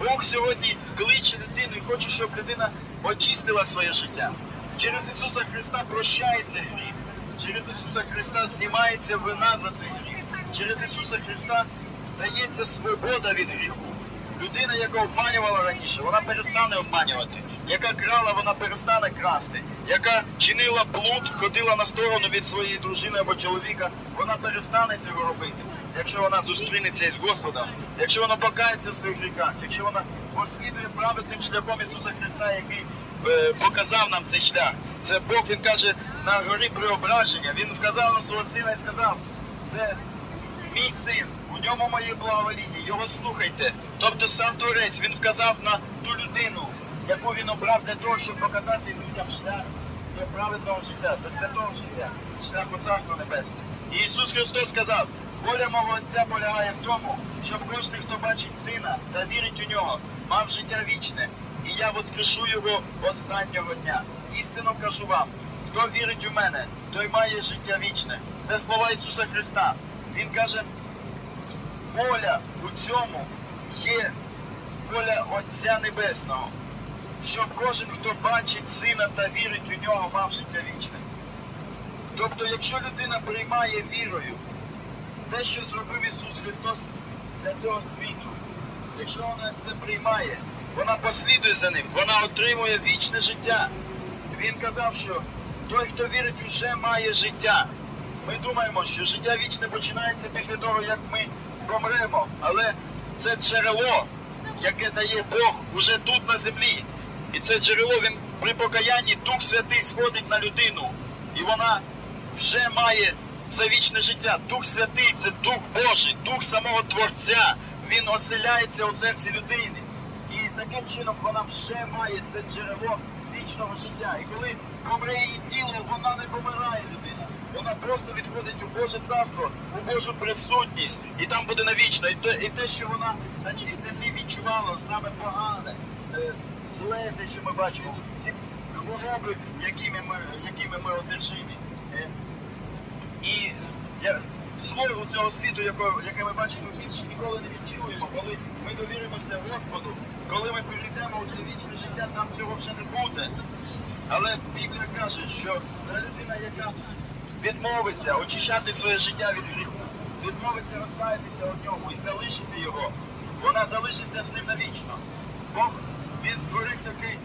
Бог сьогодні кличе людину і хоче, щоб людина очистила своє життя. Через Ісуса Христа прощається гріх. Через Ісуса Христа знімається вина за цей гріх. Через Ісуса Христа дається свобода від гріху. Людина, яка обманювала раніше, вона перестане обманювати. Яка крала, вона перестане красти. Яка чинила блуд, ходила на сторону від своєї дружини або чоловіка, вона перестане цього робити. Якщо вона зустрінеться із Господом, якщо вона покається в своїх гріхах, якщо вона послідує праведним шляхом Ісуса Христа, який е, показав нам цей шлях. Це Бог, Він каже на горі преображення. Він вказав на свого сина і сказав, де Мій син, у ньому моє благовоління, його слухайте. Тобто сам Творець, він вказав на ту людину, яку він обрав для того, щоб показати людям шлях до праведного життя, до святого життя, шлях у Царство Небесне. І Ісус Христос сказав, воля мого Отця полягає в тому, щоб кожен, хто бачить сина та вірить у нього, мав життя вічне, і я воскрешу його останнього дня. Істинно кажу вам, хто вірить у мене, той має життя вічне. Це слова Ісуса Христа. Він каже, воля у цьому є воля Отця Небесного, щоб кожен, хто бачить сина та вірить у нього, мав життя вічне. Тобто, якщо людина приймає вірою те, що зробив Ісус Христос для цього світу, якщо вона це приймає, вона послідує за ним, вона отримує вічне життя. Він казав, що той, хто вірить, уже має життя. Ми думаємо, що життя вічне починається після того, як ми помремо, але це джерело, яке дає Бог уже тут на землі. І це джерело він при покаянні Дух Святий сходить на людину, і вона вже має це вічне життя. Дух Святий це Дух Божий, Дух самого Творця. Він оселяється у серці людини. І таким чином вона вже має це джерело вічного життя. І коли помре її тіло, вона не помирає людина. Вона просто відходить у Боже царство, у Божу присутність, і там буде навічно. І те, і те що вона на цій землі відчувала, саме погане, е, зле, те, що ми бачимо, ці хвороби, якими ми, якими ми одержимі. І я, зло у цього світу, яке, яке ми бачимо, більше ніколи не відчуємо. Коли ми довіримося Господу, коли ми перейдемо у це вічне життя, там цього вже не буде. Але Біблія каже, що людина, яка відмовиться очищати своє життя від гріху, відмовиться розкаятися у ньому і залишити його, вона залишиться з ним навічно. Бог він створив такий,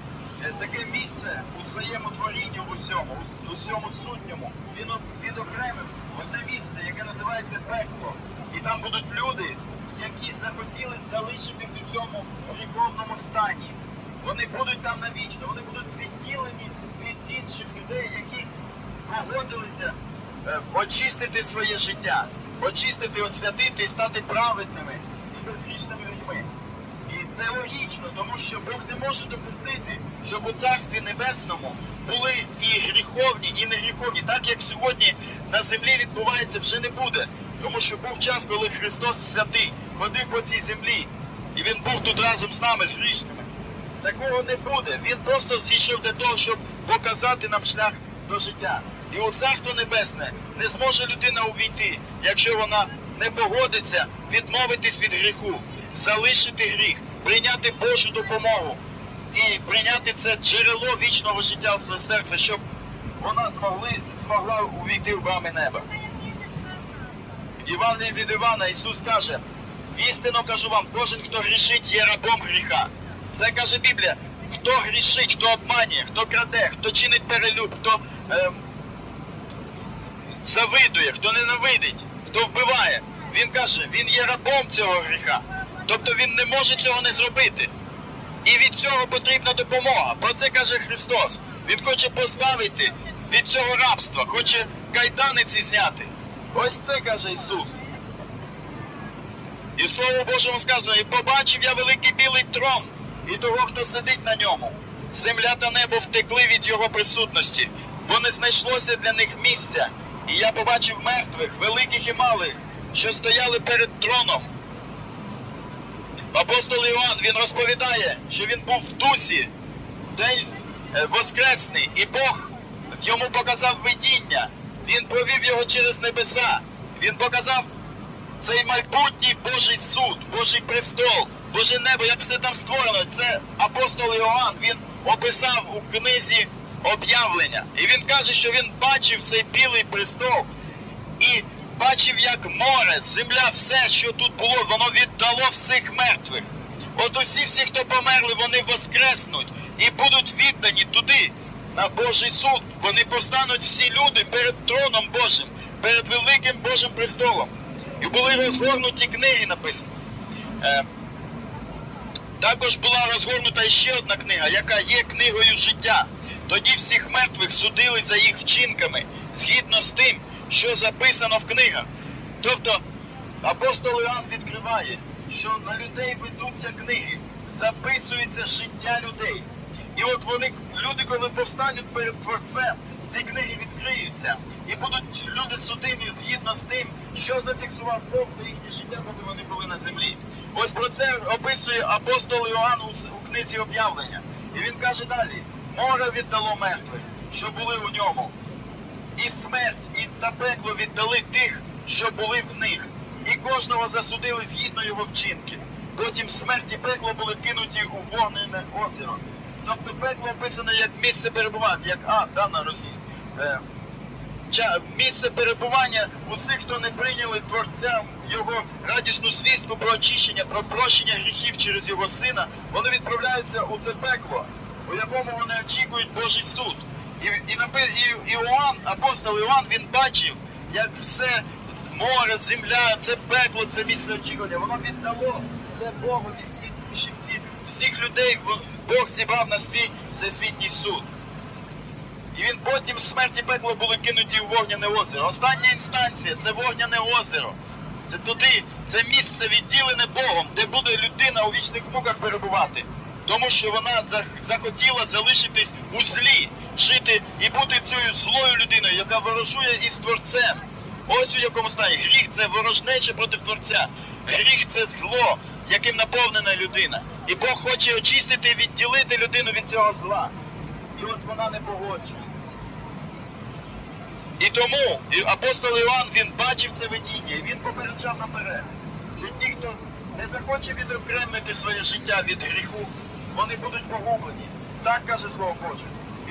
таке місце у своєму творінні в усьому, у всьому сутньому. Він відокремив одне місце, яке називається пекло. І там будуть люди, які захотіли залишитись у цьому гріховному стані. Вони будуть там навічно, вони будуть відділені від інших людей, які погодилися е, очистити своє життя, очистити, освятити і стати праведними і. І це логічно, тому що Бог не може допустити, щоб у Царстві Небесному були і гріховні, і не гріховні. Так як сьогодні на землі відбувається, вже не буде. Тому що був час, коли Христос святий ходив по цій землі, і Він був тут разом з нами, з грішними. Такого не буде. Він просто зійшов для того, щоб показати нам шлях до життя. І у Царство Небесне не зможе людина увійти, якщо вона не погодиться відмовитись від гріху, залишити гріх, прийняти Божу допомогу і прийняти це джерело вічного життя в своє серце, щоб вона змогли, змогла увійти в брами неба. Іван від Івана Ісус каже, істинно кажу вам, кожен, хто грішить, є рабом гріха. Це каже Біблія. Хто грішить, хто обманює, хто краде, хто чинить перелюб, хто ем, завидує, хто ненавидить, хто вбиває. Він каже, він є рабом цього гріха. Тобто він не може цього не зробити. І від цього потрібна допомога. Про це каже Христос. Він хоче позбавити від цього рабства, хоче кайданиці зняти. Ось це каже Ісус. І Слово Божому сказано, і побачив я великий білий трон, і того, хто сидить на ньому. Земля та небо втекли від його присутності, бо не знайшлося для них місця. І я побачив мертвих, великих і малих, що стояли перед троном. Апостол Іоанн він розповідає, що він був в дусі в день е, Воскресний, і Бог йому показав видіння. Він провів його через небеса. Він показав цей майбутній Божий суд, Божий престол, Боже небо, як все там створено. Це апостол Іоанн, він описав у книзі об'явлення. І він каже, що він бачив цей білий престол і бачив, як море, земля, все, що тут було, воно віддало всіх мертвих. От усі, всі, хто померли, вони воскреснуть і будуть віддані туди, на Божий суд. Вони повстануть всі люди перед троном Божим, перед великим Божим престолом. І були розгорнуті книги, написано. Е, також була розгорнута ще одна книга, яка є книгою життя. Тоді всіх мертвих судили за їх вчинками, згідно з тим, що записано в книгах. Тобто апостол Іоанн відкриває, що на людей ведуться книги, записується життя людей. І от вони, люди, коли повстануть перед Творцем, ці книги відкриються. І будуть люди судимі згідно з тим, що зафіксував Бог за їхнє життя, поки вони були на землі. Ось про це описує апостол Іоанн у книзі об'явлення. І він каже далі: море віддало мертвих, що були у ньому. І смерть, і та пекло віддали тих, що були в них, і кожного засудили згідно його вчинки. Потім смерть і пекло були кинуті у вогнене озеро. Тобто пекло описане як місце перебування, як а, да, на російській. Е, місце перебування усіх, хто не прийняли Творцям його радісну звістку про очищення, про прощення гріхів через його сина, вони відправляються у це пекло, у якому вони очікують Божий суд. І, і, і Іоанн, апостол Іоанн, він бачив, як все море, земля, це пекло, це місце очікування. Воно віддало це Богові всі душі, всі, всіх людей Бог зібрав на свій всесвітній суд. І він потім смерть і пекло були кинуті в вогняне озеро. Остання інстанція це вогняне озеро. Це туди, це місце відділене Богом, де буде людина у вічних муках перебувати. Тому що вона захотіла залишитись у злі, жити і бути цією злою людиною, яка ворожує із Творцем. Ось у якому стані. Гріх це ворожнече проти Творця. Гріх це зло, яким наповнена людина. І Бог хоче очистити і відділити людину від цього зла. І от вона не погоджує. І тому апостол Іоанн він бачив це видіння, і він попереджав наперед, що ті, хто не захоче відокремити своє життя від гріху, вони будуть погублені. Так каже Слово Боже.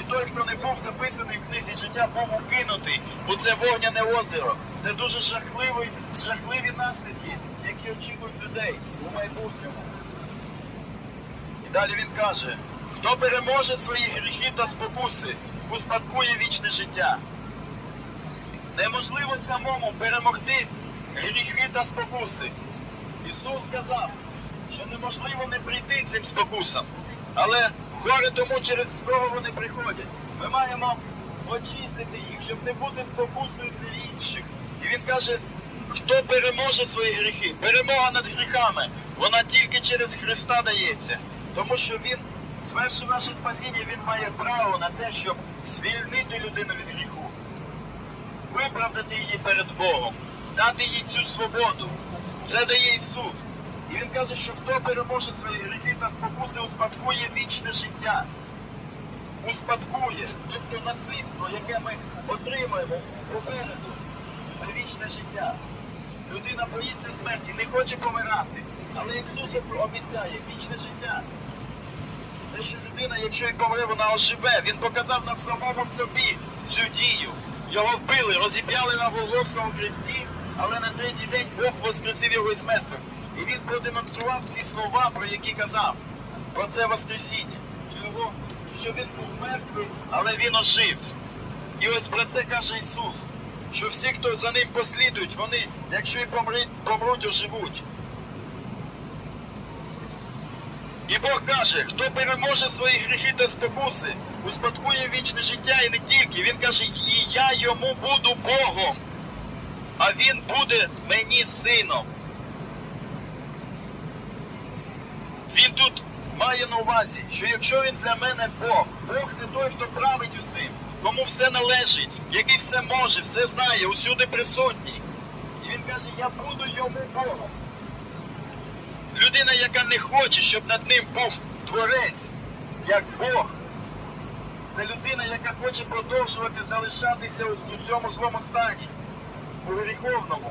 Той, хто не був записаний в книзі життя, був укинутий у це вогняне озеро. Це дуже жахливий, жахливі наслідки, які очікують людей у майбутньому. І далі він каже: хто переможе свої гріхи та спокуси, успадкує вічне життя. Неможливо самому перемогти гріхи та спокуси. Ісус сказав, що неможливо не прийти цим спокусам. Але горе тому, через кого вони приходять. Ми маємо очистити їх, щоб не бути спокусою для інших. І він каже, хто переможе свої гріхи, перемога над гріхами, вона тільки через Христа дається. Тому що Він, звершив наше спасіння, Він має право на те, щоб звільнити людину від гріху виправдати її перед Богом, дати їй цю свободу. Це дає Ісус. І Він каже, що хто переможе свої гріхи та спокуси, успадкує вічне життя. Успадкує, тобто наслідство, яке ми отримаємо попереду, це вічне життя. Людина боїться смерті, не хоче помирати. Але Ісус обіцяє вічне життя. Те, що людина, якщо і помре, вона оживе. Він показав на самому собі цю дію. Його вбили, розіп'яли на Голгофському хресті, але на третій день Бог воскресив його із мертвих. Він продемонстрував ці слова, про які казав, про це Воскресіння. Що, що він був мертвий, але він ожив. І ось про це каже Ісус, що всі, хто за ним послідують, вони, якщо і помруть, помруть, оживуть. І Бог каже, хто переможе свої гріхи та спокуси, успадкує вічне життя і не тільки. Він каже, і я йому буду Богом, а він буде мені сином. Він тут має на увазі, що якщо він для мене Бог, Бог це той, хто править усім, кому все належить, який все може, все знає, усюди присутній. І він каже, я буду йому Богом. Людина, яка не хоче, щоб над ним був творець, як Бог. Це людина, яка хоче продовжувати залишатися у цьому злому стані, у гріховному.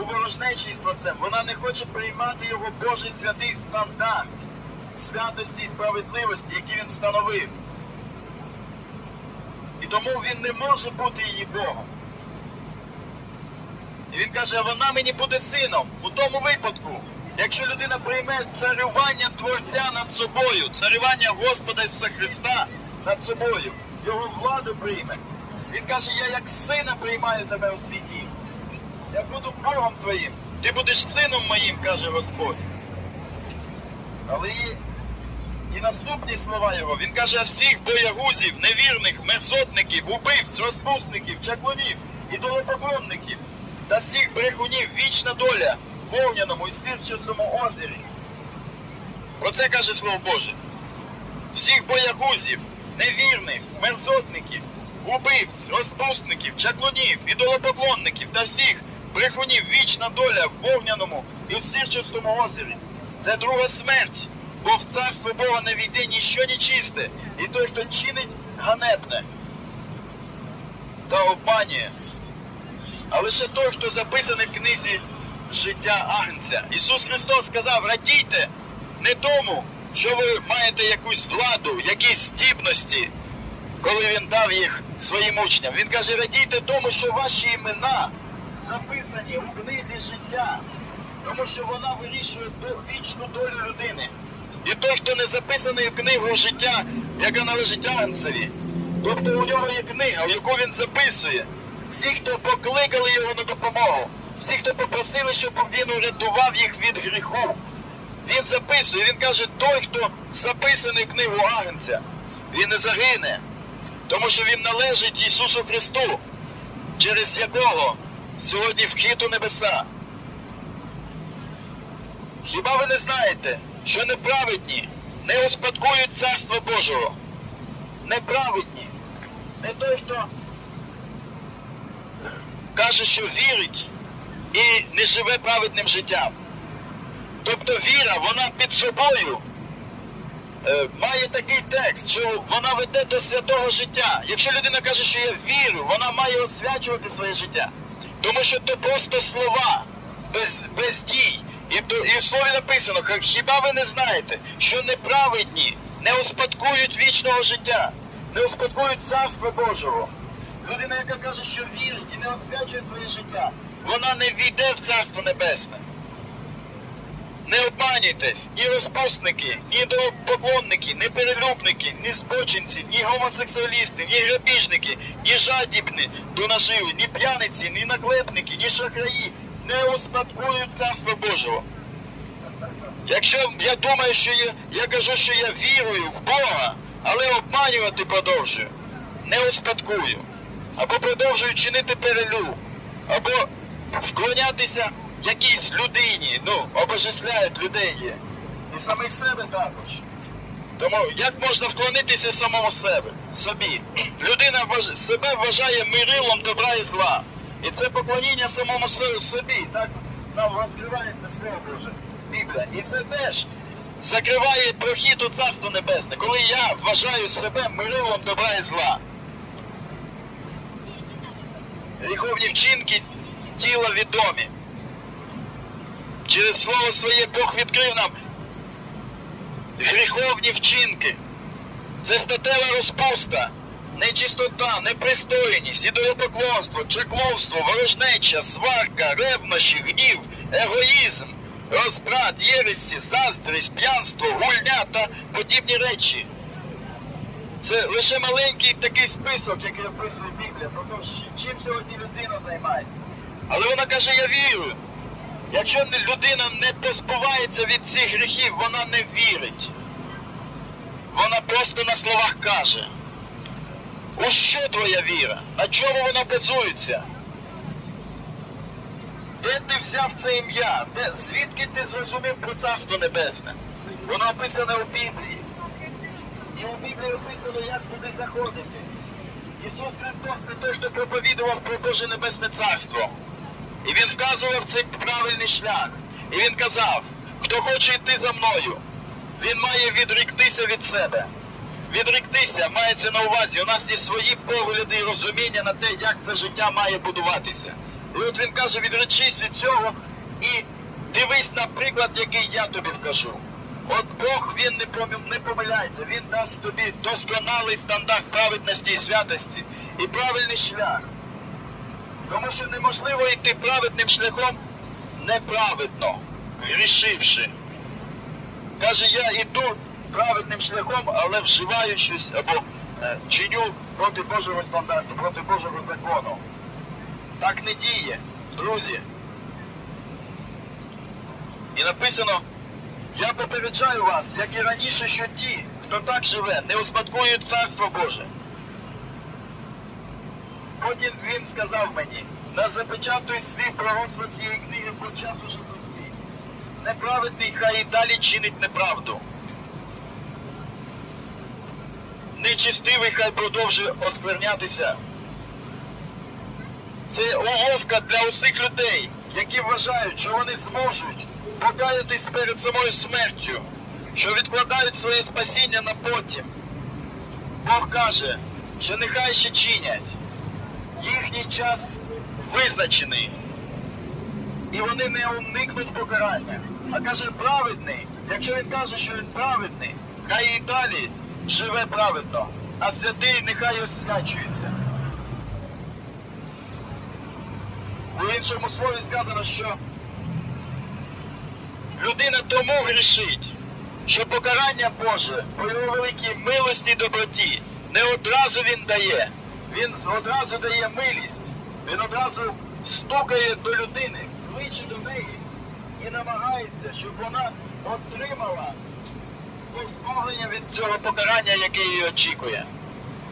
у ворожнечі з Творцем. Вона не хоче приймати його Божий святий стандарт святості і справедливості, який він встановив. І тому він не може бути її Богом. І він каже, вона мені буде сином. У тому випадку, якщо людина прийме царювання Творця над собою, царювання Господа Ісуса Христа над собою, його владу прийме. Він каже, я як сина приймаю тебе у світі. Я буду Богом твоїм. Ти будеш сином моїм, каже Господь. Але і, і наступні слова його. Він каже, всіх боягузів, невірних, мерзотників, убивць, розпусників, чаклунів, ідолопоклонників та всіх брехунів вічна доля в вовняному і сірчастому озері. Про це каже Слово Боже. Всіх боягузів, невірних, мерзотників, убивць, розпусників, чаклунів, ідолопоклонників та всіх брехунів вічна доля в вогняному і в сірчастому озері. Це друга смерть, бо в царство Бога не війде ніщо нечисте, і той, хто чинить ганебне та обманює. А лише той, хто записаний в книзі життя Агнця. Ісус Христос сказав, радійте не тому, що ви маєте якусь владу, якісь здібності, коли він дав їх своїм учням. Він каже, радійте тому, що ваші імена записані у книзі життя, тому що вона вирішує вічну долю людини. І той, хто не записаний в книгу життя, яка належить Агнцеві, тобто у нього є книга, в яку він записує. Всі, хто покликали його на допомогу, всі, хто попросили, щоб він урятував їх від гріху. Він записує, він каже, той, хто записаний в книгу Агнця, він не загине, тому що він належить Ісусу Христу, через якого сьогодні вхід у небеса. Хіба ви не знаєте, що неправедні не успадкують Царство Божого? Неправедні. Не той, хто каже, що вірить і не живе праведним життям. Тобто віра, вона під собою е, має такий текст, що вона веде до святого життя. Якщо людина каже, що я вірю, вона має освячувати своє життя. Тому що то просто слова, без, без дій. І, і в слові написано, хіба ви не знаєте, що неправедні не успадкують вічного життя, не успадкують царства Божого. Людина, яка каже, що вірить і не освячує своє життя, вона не війде в Царство Небесне. Не обманюйтесь, ні розпусники, ні поклонники, ні перелюбники, ні збочинці, ні гомосексуалісти, ні грабіжники, ні жадібні до наживи, ні п'яниці, ні наклепники, ні шахраї не успадкують Царство Божого. Якщо я думаю, що я, я кажу, що я вірую в Бога, але обманювати продовжую, не успадкую, або продовжую чинити перелюб, або вклонятися якійсь людині, ну, обожествляють людей є. І самих себе також. Тому як можна вклонитися самому себе, собі? Людина себе вважає мирилом добра і зла. І це поклоніння самому собі. Так нам розкривається Слово Боже, Біблія. І це теж закриває прохід у Царство Небесне, коли я вважаю себе мирилом добра і зла. Гріховні вчинки тіла відомі. Через слово своє Бог відкрив нам гріховні вчинки. Це статева розпуста, нечистота, непристойність, ідолопоклонство, чекловство, ворожнеча, сварка, ревнощі, гнів, егоїзм, розбрат, єресі, заздрість, п'янство, гульня та подібні речі. Це лише маленький такий список, який описує Біблія, про те, чим сьогодні людина займається. Але вона каже, я вірю. Якщо людина не позбувається від цих гріхів, вона не вірить. Вона просто на словах каже. У що твоя віра? На чому вона базується? Де ти взяв це ім'я? Де, звідки ти зрозумів про царство небесне? Воно описане у Біблії. І у Біблії описано, як туди заходити. Ісус Христос це той, хто проповідував про Боже Небесне Царство. І він вказував цей правильний шлях. І він казав, хто хоче йти за мною, він має відріктися від себе. Відріктися мається на увазі. У нас є свої погляди і розуміння на те, як це життя має будуватися. І от він каже, відречись від цього і дивись на приклад, який я тобі вкажу. От Бог він не, помиляється, він дасть тобі досконалий стандарт праведності і святості і правильний шлях. Тому що неможливо йти праведним шляхом неправедно, грішивши. Каже, я йду праведним шляхом, але вживаю щось або е, чиню проти Божого стандарту, проти Божого закону. Так не діє, друзі. І написано, я попереджаю вас, як і раніше, що ті, хто так живе, не успадкують Царство Боже. Потім він сказав мені, не запечатуй свій пророцтво цієї книги, бо час уже близький. Неправедний хай і далі чинить неправду. Нечистивий хай продовжує осквернятися. Це уловка для усіх людей, які вважають, що вони зможуть покаятись перед самою смертю, що відкладають своє спасіння на потім. Бог каже, що нехай ще чинять. Їхній час визначений. І вони не уникнуть покарання. А каже праведний, якщо він каже, що він праведний, хай і далі живе праведно, а святий нехай освячується. У іншому слові сказано, що людина тому грішить, що покарання Боже по його великій милості і доброті не одразу він дає. Він одразу дає милість. Він одразу стукає до людини, кличе до неї і намагається, щоб вона отримала позбавлення від цього покарання, яке її очікує.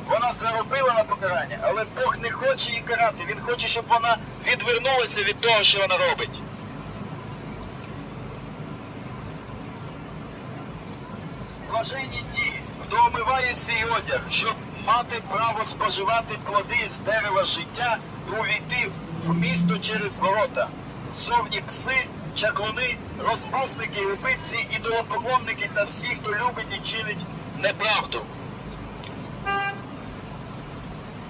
Вона заробила на покарання, але Бог не хоче її карати. Він хоче, щоб вона відвернулася від того, що вона робить. Блаженні ті, хто омиває свій одяг, щоб мати право споживати плоди з дерева життя увійти в місто через ворота. Зовні пси, чаклуни, розпусники, убивці, ідолопоклонники та всі, хто любить і чинить неправду.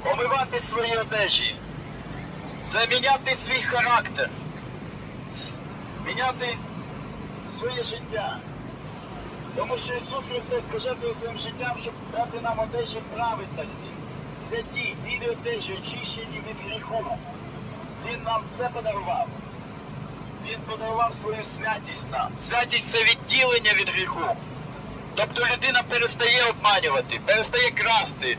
Омивати свої одежі. Це міняти свій характер. Міняти своє життя. Тому що Ісус Христос пожертвував своїм життям, щоб дати нам одежі праведності, святі, білі одежі, очищені від гріху. Він нам це подарував. Він подарував свою святість нам. Святість це відділення від гріху. Тобто людина перестає обманювати, перестає красти,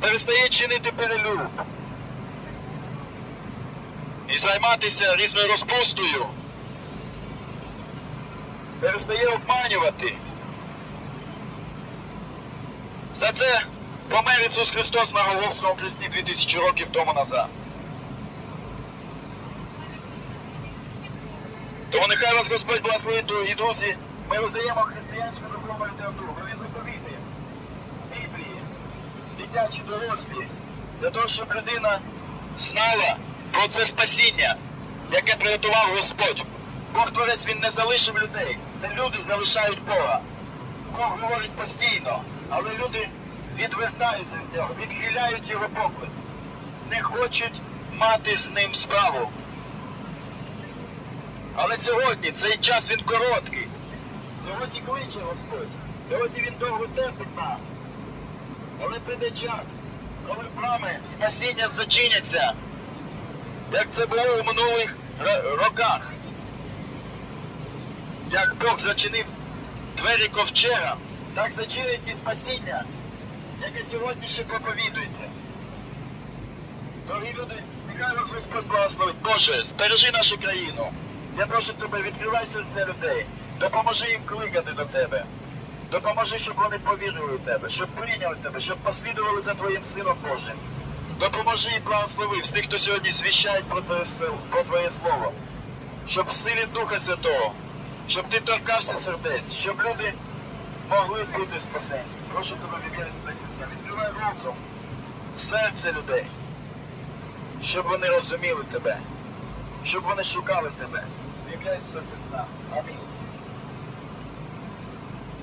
перестає чинити перелюб. І займатися різною розпустою перестає обманювати. За це помер Ісус Христос на Голгофському хресті 2000 років тому назад. Тому нехай вас Господь благословить, дорогі друзі. Ми роздаємо християнську духовну літературу, нові заповіти, Біблії, дитячі дорослі, для того, щоб людина знала про це спасіння, яке приготував Господь. Бог Творець Він не залишив людей. Це люди залишають Бога. Бог говорить постійно, але люди відвертаються від нього, відхиляють його поклик, не хочуть мати з ним справу. Але сьогодні цей час він короткий. Сьогодні кличе Господь. Сьогодні він довго терпить нас. Але прийде час, коли брами спасіння зачиняться, як це було у минулих роках. Як Бог зачинив двері ковчега, так зачинить і спасіння, яке сьогодні ще проповідується. Дорогі люди, нехай вас Господь благословить. Боже, збережи нашу країну. Я прошу тебе, відкривай серце людей, допоможи їм кликати до тебе. Допоможи, щоб вони повірили в тебе, щоб прийняли тебе, щоб послідували за твоїм Сином Божим. Допоможи і благослови всіх, хто сьогодні звіщають про твоє, про твоє слово. Щоб в силі Духа Святого, щоб ти торкався сердець, щоб люди могли бути спасені. Прошу тебе в ім'я відкривай розум, серце людей, щоб вони розуміли тебе, щоб вони шукали тебе. В ім'я Ісуса Христа. Амінь.